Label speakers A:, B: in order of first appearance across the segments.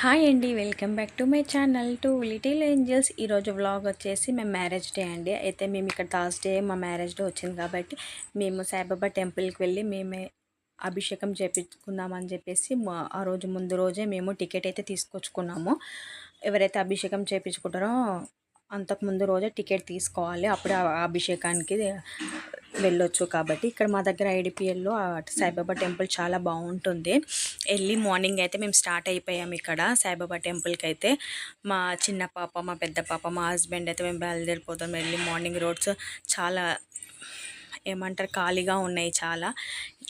A: Hi అండి welcome back to my channel. Two little angels ఈరోజు vlog వచ్చేసి మేము మ్యారేజ్ డే అండి. అయితే మేము ఇక్కడ థర్స్డే మా మ్యారేజ్ డే వచ్చింది కాబట్టి మేము సాయిబాబా టెంపుల్కి వెళ్ళి మేమే అభిషేకం చేపించుకుందామని చెప్పేసి ఆ రోజు ముందు రోజే మేము టికెట్ అయితే తీసుకొచ్చుకున్నాము. ఎవరైతే అభిషేకం చేపించుకుంటారో అంతకు ముందు రోజే టికెట్ తీసుకోవాలి. అప్పుడే ఆ అభిషేకానికి వెళ్ళొచ్చు కాబట్టి. ఇక్కడ మా దగ్గర ఐడిపిఎల్లో సాయిబాబా టెంపుల్ చాలా బాగుంటుంది. ఎర్లీ మార్నింగ్ అయితే మేము స్టార్ట్ అయిపోయాము ఇక్కడ సాయిబాబా టెంపుల్కి అయితే. మా చిన్న పాప మా పెద్ద పాప మా హస్బెండ్ అయితే మేము బయలుదేరిపోతాం. ఎర్లీ మార్నింగ్ రోడ్స్ చాలా ఏమంటారు ఖాళీగా ఉన్నాయి చాలా.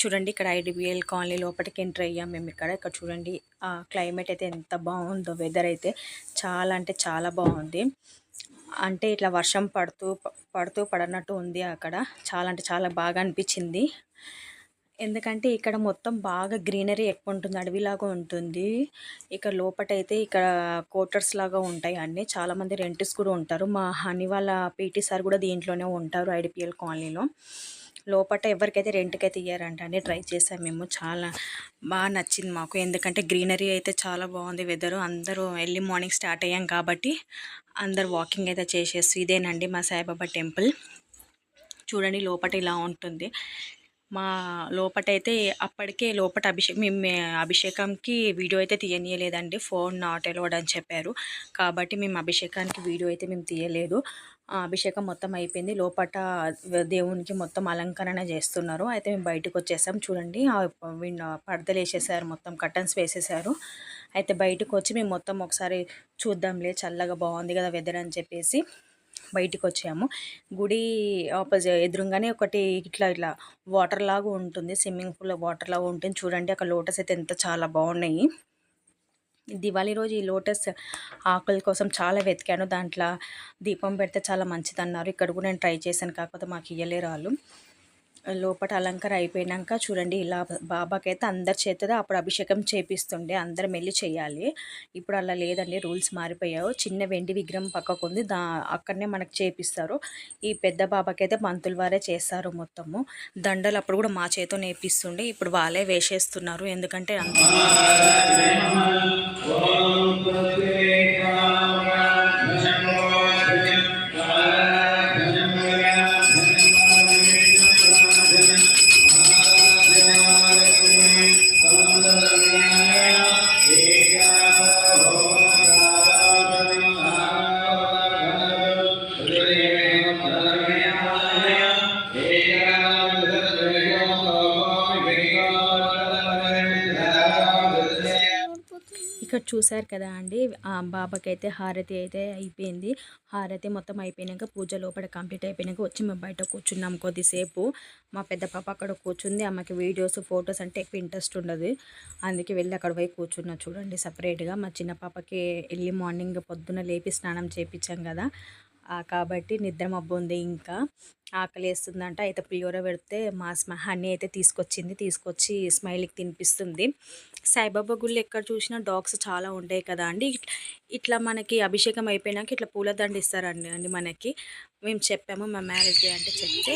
A: చూడండి ఇక్కడ ఐడిబిఎల్ కాలనీ లోపలికి ఎంటర్ అయ్యాం మేము ఇక్కడ. ఇక్కడ చూడండి ఆ క్లైమేట్ అయితే ఎంత బాగుందో వెదర్ అయితే చాలా అంటే చాలా బాగుంది. అంటే ఇట్లా వర్షం పడుతూ పడుతూ పడనట్టు ఉంది అక్కడ. చాలా అంటే చాలా బాగా అనిపించింది. ఎందుకంటే ఇక్కడ మొత్తం బాగా గ్రీనరీ ఎక్కువ ఉంటుంది అడవిలాగా ఉంటుంది. ఇక్కడ లోపటైతే ఇక్కడ క్వార్టర్స్ లాగా ఉంటాయి అన్నీ. చాలామంది రెంట్స్ కూడా ఉంటారు. మా హనీ వాళ్ళ పీటీ సార్ కూడా దీంట్లోనే ఉంటారు ఐడిపిఎల్ కాలనీలో. లోపట ఎవరికైతే రెంట్కి అయితే ఇయ్యారంట అండి ట్రై చేసాం మేము. చాలా బాగా నచ్చింది మాకు. ఎందుకంటే గ్రీనరీ అయితే చాలా బాగుంది వెదర్. అందరూ ఎర్లీ మార్నింగ్ స్టార్ట్ అయ్యాం కాబట్టి అందరు వాకింగ్ అయితే చేసేసి ఇదేనండి మా సాయిబాబా టెంపుల్. చూడండి లోపట ఇలా ఉంటుంది. మా లోపటైతే అప్పటికే లోపట అభిషేకం మేము అభిషేకంకి వీడియో అయితే తీయనీయలేదండి. ఫోన్ నాట్ అలౌడ్ అని చెప్పారు. కాబట్టి మేము అభిషేకానికి వీడియో అయితే మేము తీయలేదు. అభిషేకం మొత్తం అయిపోయింది. లోపట దేవునికి మొత్తం అలంకరణ చేస్తున్నారు. అయితే మేము బయటకు వచ్చేసాం. చూడండి పడతలు పడదలు వేసేసారు. మొత్తం కర్టన్స్ వేసేసారు. అయితే బయటకు వచ్చి మేము మొత్తం ఒకసారి చూద్దాంలే చల్లగా బాగుంది కదా వెదర్ అని చెప్పేసి బయటికి వచ్చాము. గుడి ఆపోజిట్ ఎదురుగానే ఒకటి ఇట్లా ఇట్లా వాటర్ లాగా ఉంటుంది. స్విమ్మింగ్ పూల్ వాటర్ లాగా ఉంటుంది. చూడండి అక్కడ లోటస్ అయితే ఎంత చాలా బాగున్నాయి. దివాళీ రోజు ఈ లోటస్ ఆకుల కోసం చాలా వెతికాను. దాంట్లో దీపం పెడితే చాలా మంచిది అన్నారు ఇక్కడ కూడా నేను ట్రై చేశాను కాకపోతే మాకు ఇయ్యలేరు వాళ్ళు లోపల అలంకారం అయిపోయినాక చూడండి ఇలా బాబాకైతే అందరి చేత అప్పుడు అభిషేకం చేపిస్తుండే అందరం వెళ్ళి చేయాలి. ఇప్పుడు అలా లేదండి రూల్స్ మారిపోయావు చిన్న వెండి విగ్రహం పక్కకు ఉంది దా అక్కడనే మనకు చేపిస్తారు. ఈ పెద్ద బాబాకైతే మంతుల వారే చేస్తారు మొత్తము. దండలు అప్పుడు కూడా మా చేతితో నేర్పిస్తుండే ఇప్పుడు వాళ్ళే వేసేస్తున్నారు. ఎందుకంటే అంత చూశారు కదా అండి. ఆ బాబాకైతే హారతి అయితే అయిపోయింది. హారతి మొత్తం అయిపోయినాక పూజ లోపల కంప్లీట్ అయిపోయినాక వచ్చి మేము బయట కూర్చున్నాం కొద్దిసేపు. మా పెద్ద పాప అక్కడ కూర్చుంది. ఆమెకి వీడియోస్ ఫొటోస్ అంటే ఎక్కువ ఇంట్రెస్ట్ ఉండదు. అందుకే వెళ్ళి అక్కడ పోయి కూర్చున్నా చూడండి సపరేట్గా. మా చిన్న పాపకి ఎర్లీ మార్నింగ్ పొద్దున లేపి స్నానం చేయించాం కదా. కాబట్టి నిద్ర మబ్బు ఉంది ఇంకా. ఆకలి వేస్తుందంట అయితే పులిహోర పెడితే మా స్మ హనీ అయితే తీసుకొచ్చింది. తీసుకొచ్చి స్మైల్కి తినిపిస్తుంది. సాయిబాబా గుళ్ళు ఎక్కడ చూసినా డాగ్స్ చాలా ఉంటాయి కదా అండి. ఇట్లా మనకి అభిషేకం అయిపోయినాక ఇట్లా పూలదండ ఇస్తారండి అండి మనకి. మేము చెప్పాము మా మ్యారేజ్ డే అంటే చెప్తే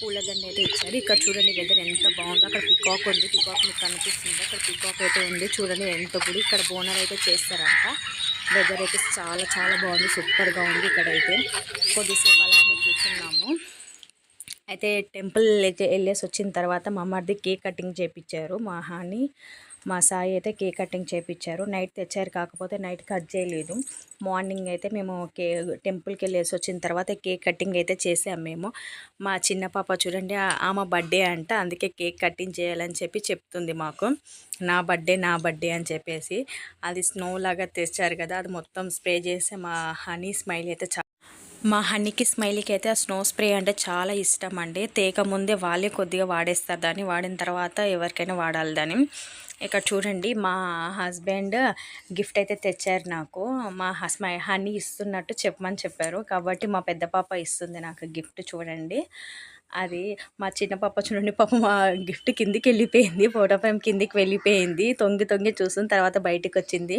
A: పూలదండ అయితే ఇచ్చారు. ఇక్కడ చూడండి వెదర్ ఎంత బాగుందో. అక్కడ పికాక్ ఉంది. పికాక్ మీకు కనిపిస్తుంది. అక్కడ పికాక్ అయితే ఉంది. చూడండి ఎంత గుడి. ఇక్కడ బోనాలు అయితే చేస్తారంట. వెదర్ అయితే చాలా చాలా బాగుంది. సూపర్గా ఉంది ఇక్కడైతే. కొద్దిసేపు అయితే టెంపుల్ వెళ్ళేసి వచ్చిన తర్వాత మా అమ్మది కేక్ కటింగ్ చేపించారు మా హాని మా సాయి అయితే కేక్ కటింగ్ చేపించారు నైట్ తెచ్చారు కాకపోతే నైట్ కట్ చేయలేదు. మార్నింగ్ అయితే మేము కే టెంపుల్కి వెళ్ళేసి వచ్చిన తర్వాత కేక్ కటింగ్ అయితే చేసాం మేము. మా చిన్న పాప చూడండి ఆమె బర్త్డే అంట అందుకే కేక్ కటింగ్ చేయాలని చెప్పి చెప్తుంది మాకు. నా బర్త్డే నా బర్త్డే అని చెప్పేసి. అది స్నో లాగా తెచ్చారు కదా అది మొత్తం స్ప్రే చేసి మా హనీ స్మైల్ అయితే చా మా హనీకి స్మైలీకి అయితే ఆ స్నో స్ప్రే అంటే చాలా ఇష్టం అండి తేక ముందే వాళ్ళే కొద్దిగా వాడేస్తారు దాన్ని. వాడిన తర్వాత ఎవరికైనా వాడాలి దాన్ని. ఇక్కడ చూడండి మా హస్బెండ్ గిఫ్ట్ అయితే తెచ్చారు నాకు. మా హస్మై హనీ ఇస్తున్నట్టు చెప్పమని చెప్పారు. కాబట్టి మా పెద్ద పాప ఇస్తుంది నాకు గిఫ్ట్ చూడండి. అది మా చిన్న పాప చూడండి పాప మా గిఫ్ట్ కిందికి వెళ్ళిపోయింది. ఫోటో ఫ్రేమ్ కిందికి వెళ్ళిపోయింది. తొంగి తొంగి చూసిన తర్వాత బయటికి వచ్చింది.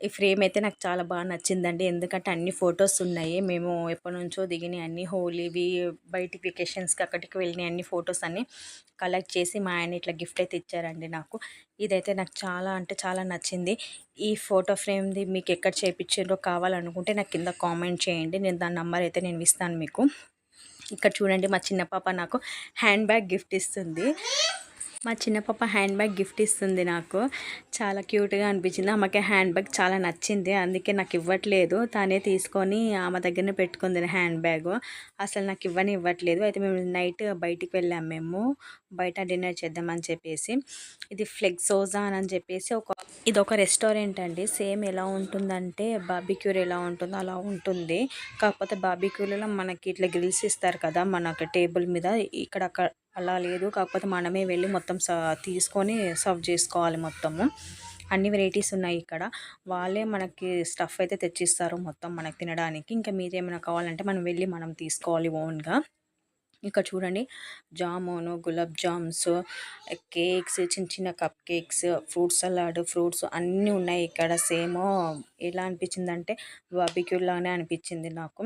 A: ఈ ఫ్రేమ్ అయితే నాకు చాలా బాగా నచ్చిందండి. ఎందుకంటే అన్ని ఫొటోస్ ఉన్నాయి. మేము ఎప్పటి నుంచో దిగిన అన్ని హోలీవి బయటికి వెకేషన్స్కి అక్కడికి వెళ్ళిన అన్ని ఫొటోస్ అన్ని కలెక్ట్ చేసి మా ఆయన ఇట్లా గిఫ్ట్ అయితే ఇచ్చారండి నాకు. ఇదైతే నాకు చాలా అంటే చాలా నచ్చింది. ఈ ఫోటో ఫ్రేమ్ది మీకు ఎక్కడ చేయించారో కావాలనుకుంటే నాకు కింద కామెంట్ చేయండి. నేను దాని నెంబర్ అయితే నేను ఇస్తాను మీకు. ఇక్కడ చూడండి మా చిన్న పాప నాకు హ్యాండ్ బ్యాగ్ గిఫ్ట్ ఇస్తుంది. మా చిన్న పాప హ్యాండ్ బ్యాగ్ గిఫ్ట్ ఇస్తుంది నాకు. చాలా క్యూట్గా అనిపించింది. ఆమెకి హ్యాండ్ బ్యాగ్ చాలా నచ్చింది. అందుకే నాకు ఇవ్వట్లేదు. తానే తీసుకొని ఆమె దగ్గరనే పెట్టుకుంది హ్యాండ్ బ్యాగ్ అసలు నాకు ఇవ్వని ఇవ్వట్లేదు. అయితే మేము నైట్ బయటికి వెళ్ళాం మేము. బయట డిన్నర్ చేద్దామని చెప్పేసి. ఇది ఫ్లెక్సోజా అని చెప్పేసి ఒక ఇది ఒక రెస్టారెంట్ అండి. సేమ్ ఎలా ఉంటుందంటే బాబిక్యూర్ ఎలా ఉంటుందో అలా ఉంటుంది. కాకపోతే బాబిక్యూర్లో మనకి ఇట్లా గ్రిల్స్ ఇస్తారు కదా మనకి టేబుల్ మీద. ఇక్కడ అలా లేదు. కాకపోతే మనమే వెళ్ళి మొత్తం తీసుకొని సర్వ్ చేసుకోవాలి మొత్తము. అన్ని వెరైటీస్ ఉన్నాయి ఇక్కడ. వాళ్ళే మనకి స్టఫ్ అయితే తెచ్చిస్తారు మొత్తం మనకి తినడానికి. ఇంకా మీరేమైనా కావాలంటే మనం వెళ్ళి మనం తీసుకోవాలి ఓన్గా. ఇక్కడ చూడండి. జామును గులాబ్ జామ్స్ కేక్స్ చిన్న చిన్న cup cakes fruit salad fruits అన్నీ ఉన్నాయి ఇక్కడ. సేమ్ ఎలా అనిపించిందంటే అంటే అనిపించింది నాకు.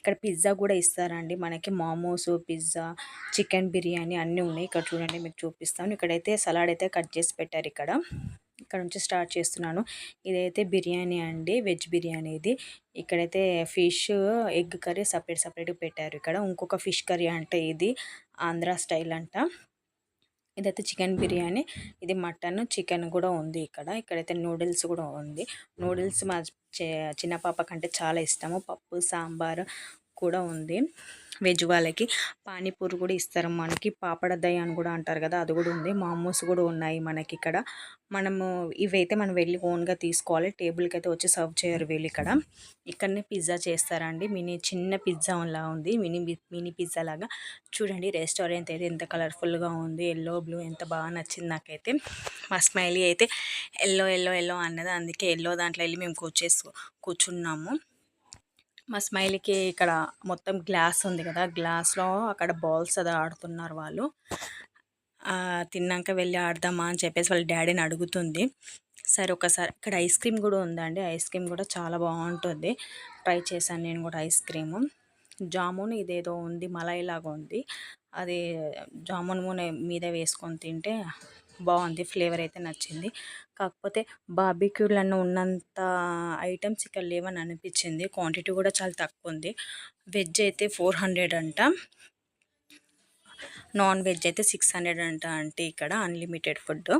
A: ఇక్కడ పిజ్జా కూడా ఇస్తారండి. మనకి మోమోస్ పిజ్జా చికెన్ బిర్యానీ అన్నీ ఉన్నాయి. ఇక్కడ చూడండి మీకు చూపిస్తాను. ఇక్కడైతే సలాడ్ అయితే కట్ చేసి పెట్టారు ఇక్కడ. ఇక్కడ నుంచి స్టార్ట్ చేస్తున్నాను. ఇదైతే బిర్యానీ అండి. వెజ్ బిర్యానీ ఇది. ఇక్కడైతే fish egg curry separate separate పెట్టారు ఇక్కడ. ఇంకొక ఫిష్ కర్రీ అంటే ఇది. ఆంధ్ర స్టైల్ అంట. ఇదైతే చికెన్ బిర్యానీ. ఇది మటన్ చికెన్ కూడా ఉంది ఇక్కడ. ఇక్కడైతే నూడిల్స్ కూడా ఉంది. నూడిల్స్ మా చిన్న పాప కంటే చాలా ఇష్టము. పప్పు సాంబార్ కూడా ఉంది. వెజ్ వాళ్ళకి పానీపూరి కూడా ఇస్తారు. మనకి పాపడ దయ్య అని కూడా అంటారు కదా అది కూడా ఉంది. మామూస్ కూడా ఉన్నాయి మనకి ఇక్కడ. మనము ఇవైతే మనం వెళ్ళి ఓన్గా తీసుకోవాలి. టేబుల్కి అయితే వచ్చి సర్వ్ చేయరు వీళ్ళు ఇక్కడ. ఇక్కడనే పిజ్జా చేస్తారండి. మినీ చిన్న పిజ్జా లా ఉంది. మినీ మినీ పిజ్జా లాగా. చూడండి రెస్టారెంట్ అయితే ఎంత కలర్ఫుల్గా ఉంది. ఎల్లో బ్లూ ఎంత బాగా నచ్చింది నాకైతే. మా స్మైలీ అయితే ఎల్లో ఎల్లో ఎల్లో అన్నది. అందుకే ఎల్లో దాంట్లో వెళ్ళి మేము కూర్చేసు కూర్చున్నాము. మా స్మైల్కి ఇక్కడ మొత్తం గ్లాస్ ఉంది కదా గ్లాస్లో అక్కడ బాల్స్ అది ఆడుతున్నారు వాళ్ళు. తిన్నాక వెళ్ళి ఆడదామా అని చెప్పేసి వాళ్ళ డాడీని అడుగుతుంది. సరే ఒకసారి ఇక్కడ ఐస్ క్రీమ్ కూడా ఉందండి ఐస్ క్రీమ్ కూడా చాలా బాగుంటుంది. ట్రై చేశాను నేను కూడా ఐస్ క్రీము. జామున్ ఇదేదో ఉంది మలై లాగా ఉంది. అది జామున్ మీద వేసుకొని తింటే బాగుంది ఫ్లేవర్ అయితే నచ్చింది. కాకపోతే బార్బిక్యూలన్న ఉన్నంత ఐటమ్స్ ఇక్కడ లేవని అనిపించింది. క్వాంటిటీ కూడా చాలా తక్కువ ఉంది వెజ్ అయితే ఫోర్ హండ్రెడ్ అంట. నాన్ వెజ్ అయితే సిక్స్ హండ్రెడ్ అంట అంటే ఇక్కడ అన్లిమిటెడ్ ఫుడ్.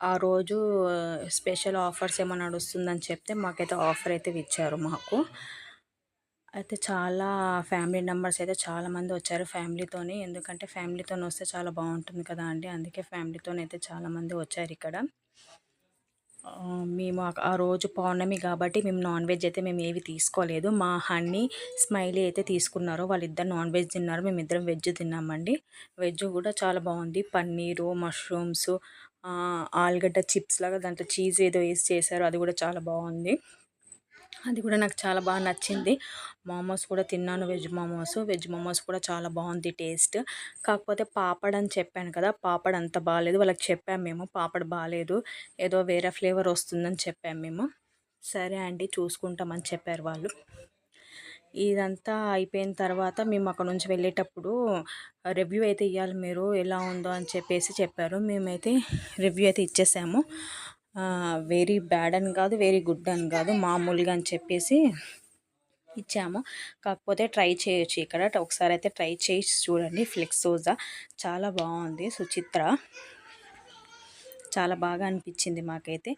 A: ఆ రోజు స్పెషల్ ఆఫర్స్ ఏమైనా నడుస్తుందని చెప్తే మాకైతే ఆఫర్ అయితే ఇచ్చారు మాకు. అయితే చాలా ఫ్యామిలీ మెంబర్స్ అయితే చాలామంది వచ్చారు ఫ్యామిలీతోని. ఎందుకంటే ఫ్యామిలీతో వస్తే చాలా బాగుంటుంది కదా అండి. అందుకే ఫ్యామిలీతో అయితే చాలామంది వచ్చారు ఇక్కడ. మేము ఆ రోజు పౌర్ణమి కాబట్టి మేము నాన్ వెజ్ అయితే మేము ఏవి తీసుకోలేదు. మా హనీ స్మైలీ అయితే తీసుకున్నారు. వాళ్ళిద్దరు నాన్ వెజ్ తిన్నారు. మేము ఇద్దరం వెజ్ తిన్నామండి. వెజ్ కూడా చాలా బాగుంది. పన్నీరు మష్రూమ్స్ ఆలుగడ్డ చిప్స్ లాగా దాంట్లో చీజ్ ఏదో వేసి చేశారు. అది కూడా చాలా బాగుంది. అది కూడా నాకు చాలా బాగా నచ్చింది. మోమోస్ కూడా తిన్నాను వెజ్ మోమోస్. వెజ్ మోమోస్ కూడా చాలా బాగుంది టేస్ట్. కాకపోతే పాపడ్ అని చెప్పాను కదా పాపడ్ అంత బాగాలేదు వాళ్ళకి చెప్పాము మేము పాపడ్ బాగాలేదు ఏదో వేరే ఫ్లేవర్ వస్తుందని చెప్పాము మేము. సరే అండి చూసుకుంటామని చెప్పారు వాళ్ళు. ఇదంతా అయిపోయిన తర్వాత మేము అక్కడ నుంచి వెళ్ళేటప్పుడు రివ్యూ అయితే ఇవ్వాలి మీరు ఎలా ఉందో అని చెప్పేసి చెప్పారు. మేమైతే రివ్యూ అయితే ఇచ్చేసాము. వెరీ బ్యాడ్ అని కాదు వెరీ గుడ్ అని కాదు మామూలుగా అని చెప్పేసి ఇచ్చాము. కాకపోతే ట్రై చేయొచ్చు ఇక్కడ. ఒకసారి అయితే ట్రై చేసి చూడండి. ఫ్లెక్సోజా చాలా బాగుంది సుచిత్ర. చాలా బాగా అనిపించింది మాకైతే.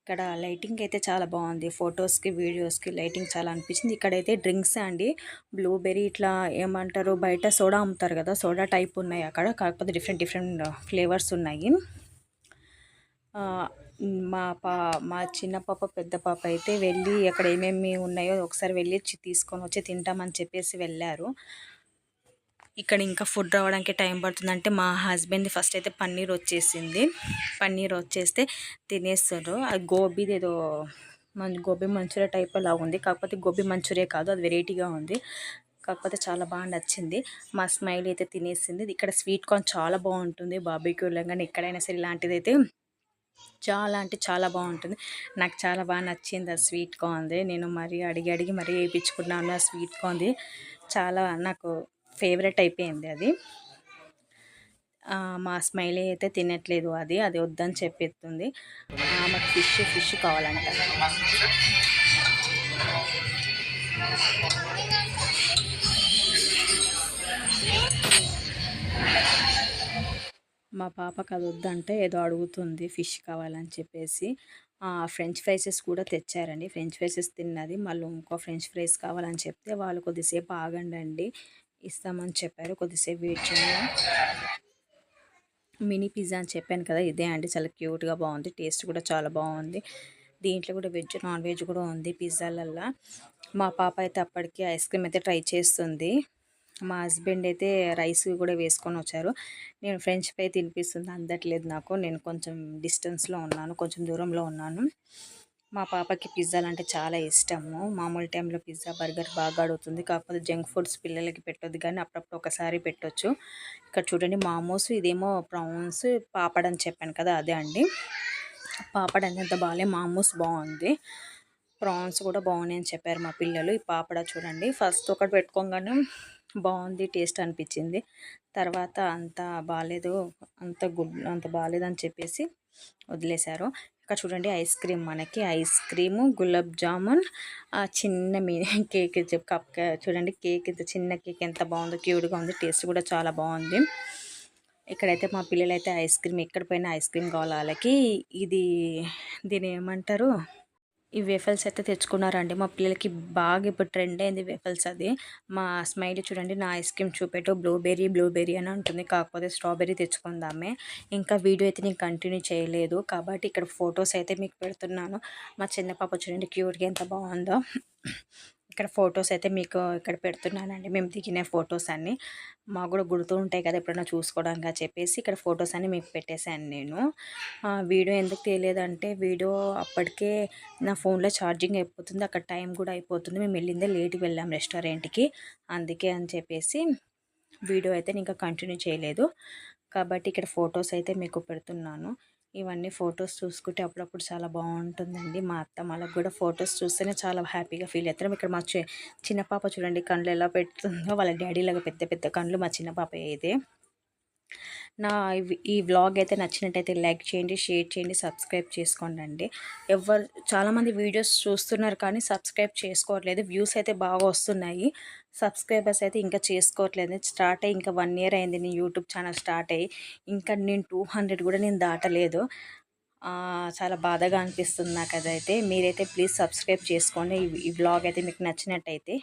A: ఇక్కడ లైటింగ్ అయితే చాలా బాగుంది. ఫొటోస్కి వీడియోస్కి లైటింగ్ చాలా అనిపించింది. ఇక్కడైతే డ్రింక్స్ అండి. బ్లూబెర్రీ ఇట్లా ఏమంటారు బయట సోడా అమ్ముతారు కదా సోడా టైప్ ఉన్నాయి అక్కడ. కాకపోతే డిఫరెంట్ డిఫరెంట్ ఫ్లేవర్స్ ఉన్నాయి. మా పా మా చిన్న పాప పెద్ద పాప అయితే వెళ్ళి అక్కడ ఏమేమి ఉన్నాయో ఒకసారి వెళ్ళి తీసుకొని వచ్చి తింటామని చెప్పేసి వెళ్ళారు. ఇక్కడ ఇంకా ఫుడ్ రావడానికి టైం పడుతుందంటే మా హస్బెండ్ ఫస్ట్ అయితే పన్నీర్ వచ్చేసింది. పన్నీర్ వచ్చేస్తే తినేస్తారు. అది గోబీది ఏదో మన గోబీ మంచూరియా టైప్ అలా ఉంది. కాకపోతే గోబీ మంచూరియా కాదు అది వెరైటీగా ఉంది. కాకపోతే చాలా బాగా నచ్చింది. మా స్మైల్ అయితే తినేసింది. ఇక్కడ స్వీట్ కార్న్ చాలా బాగుంటుంది. బాబీక్యూలో కానీ ఎక్కడైనా సరే ఇలాంటిది అయితే చాలా అంటే చాలా బాగుంటుంది. నాకు చాలా బాగా నచ్చింది ఆ స్వీట్ కార్న్ది నేను మరీ అడిగి అడిగి మరీ వేయించుకున్నాను ఆ స్వీట్ కార్న్ది చాలా నాకు ఫేవరెట్ అయిపోయింది అది. మా స్మైలీ అయితే తినట్లేదు అది. అది వద్దని చెప్పేస్తుంది. మాకు ఫిష్ ఫిష్ కావాలంట. మా పాపకు అది వద్దంటే ఏదో అడుగుతుంది ఫిష్ కావాలని చెప్పేసి. ఫ్రెంచ్ ఫ్రైసెస్ కూడా తెచ్చారండి. ఫ్రెంచ్ ఫ్రైసెస్ తిన్నది. మళ్ళీ ఇంకో ఫ్రెంచ్ ఫ్రైస్ కావాలని చెప్తే వాళ్ళు కొద్దిసేపు ఆగండి అండి ఇస్తామని చెప్పారు. కొద్దిసేపు వెయిట్ చేయండి మినీ పిజ్జా అని చెప్పాను కదా ఇదే అండి. చాలా క్యూట్గా బాగుంది. టేస్ట్ కూడా చాలా బాగుంది. దీంట్లో కూడా వెజ్ నాన్ వెజ్ కూడా ఉంది పిజ్జాలల్లో. మా పాప అయితే అప్పటికి ఐస్ క్రీమ్ అయితే ట్రై చేస్తుంది. మా హస్బెండ్ అయితే రైస్ కూడా వేసుకొని వచ్చారు. నేను ఫ్రెంచ్ ఫ్రై తినిపిస్తుంది అందట్లేదు నాకు. నేను కొంచెం డిస్టెన్స్లో ఉన్నాను కొంచెం దూరంలో ఉన్నాను. మా పాపకి పిజ్జాలు అంటే చాలా ఇష్టము. మామూలు టైంలో పిజ్జా బర్గర్ బాగా అడుగుతుంది. కాకపోతే జంక్ ఫుడ్స్ పిల్లలకి పెట్టొద్దు కానీ అప్పుడప్పుడు ఒకసారి పెట్టొచ్చు. ఇక్కడ చూడండి మామోస్ ఇదేమో ప్రాన్స్ పాపడ్ అని చెప్పాను కదా అదే అండి. పాపడ్ అంత బాగాలే మామూస్ బాగుంది. ప్రాన్స్ కూడా బాగున్నాయని చెప్పారు మా పిల్లలు. ఈ పాపడ చూడండి ఫస్ట్ ఒకటి పెట్టుకోగానే బాగుంది టేస్ట్ అనిపించింది. తర్వాత అంత బాగాలేదు అంత గుడ్ అంత బాగాలేదని చెప్పేసి వదిలేశారు. ఇక్కడ చూడండి ఐస్ క్రీమ్ మనకి. ఐస్ క్రీము గులాబ్ జామున్ చిన్న మీ కేక్ కప్ చూడండి కేక్ ఇంత చిన్న కేక్ ఎంత బాగుందో క్యూట్గా ఉంది టేస్ట్ కూడా చాలా బాగుంది. ఇక్కడైతే మా పిల్లలైతే ఐస్ క్రీమ్ ఎక్కడ పోయినా ఐస్ క్రీమ్ కావాలి వాళ్ళకి. ఇది దీని ఏమంటారు? ఈ వేఫల్స్ అయితే తెచ్చుకున్నారండి. మా పిల్లలకి బాగా ఇప్పుడు ట్రెండ్ అయింది వేఫల్స్ అది. మా స్మైల్ చూడండి నా ఐస్ క్రీమ్ చూపెట్టు బ్లూబెర్రీ బ్లూబెర్రీ అని ఉంటుంది. కాకపోతే స్ట్రాబెర్రీ తెచ్చుకుందామే. ఇంకా వీడియో అయితే నేను కంటిన్యూ చేయలేదు. కాబట్టి ఇక్కడ ఫొటోస్ అయితే మీకు పెడుతున్నాను. మా చిన్న పాప చూడండి క్యూట్గా ఎంత బాగుందో. ఇక్కడ ఫొటోస్ అయితే మీకు ఇక్కడ పెడుతున్నానండి. మేము దిగిన ఫొటోస్ అన్నీ మాకు కూడా గుర్తు ఉంటాయి కదా ఎప్పుడైనా చూసుకోవడానికి చెప్పేసి ఇక్కడ ఫొటోస్ అన్ని మీకు పెట్టేశాను నేను. వీడియో ఎందుకు తెలియదంటే వీడియో అప్పటికే నా ఫోన్లో ఛార్జింగ్ అయిపోతుంది. అక్కడ టైం కూడా అయిపోతుంది. మేము వెళ్ళిందే లేట్కి వెళ్ళాం రెస్టారెంట్కి. అందుకే అని చెప్పేసి వీడియో అయితే నేను ఇంకా కంటిన్యూ చేయలేదు. కాబట్టి ఇక్కడ ఫొటోస్ అయితే మీకు పెడుతున్నాను. ఇవన్నీ ఫొటోస్ చూసుకుంటే అప్పుడప్పుడు చాలా బాగుంటుందండి. మా అత్త వాళ్ళకి కూడా ఫొటోస్ చూస్తేనే చాలా హ్యాపీగా ఫీల్ అవుతారు. ఇక్కడ మా చిన్న పాప చూడండి కళ్ళు ఎలా పెడుతుందో వాళ్ళ డాడీ లాగా పెద్ద పెద్ద కళ్ళు మా చిన్న పాప అయితే నా ఈ వ్లాగ్ అయితే నచ్చినట్టయితే లైక్ చేయండి షేర్ చేయండి సబ్స్క్రైబ్ చేసుకోండి అండి ఎవరు చాలామంది వీడియోస్ చూస్తున్నారు కానీ సబ్స్క్రైబ్ చేసుకోవట్లేదు. వ్యూస్ అయితే బాగా వస్తున్నాయి. సబ్స్క్రైబర్స్ అయితే ఇంకా చేసుకోవట్లేదు. స్టార్ట్ అయ్యి ఇంకా వన్ ఇయర్ అయింది. నేను యూట్యూబ్ ఛానల్ స్టార్ట్ అయ్యి ఇంకా నేను టూ హండ్రెడ్ కూడా నేను దాటలేదు. చాలా బాధగా అనిపిస్తుంది నాకు అదైతే మీరైతే ప్లీజ్ సబ్స్క్రైబ్ చేసుకోండి. ఈ- ఈ వ్లాగ్ అయితే మీకు నచ్చినట్టయితే.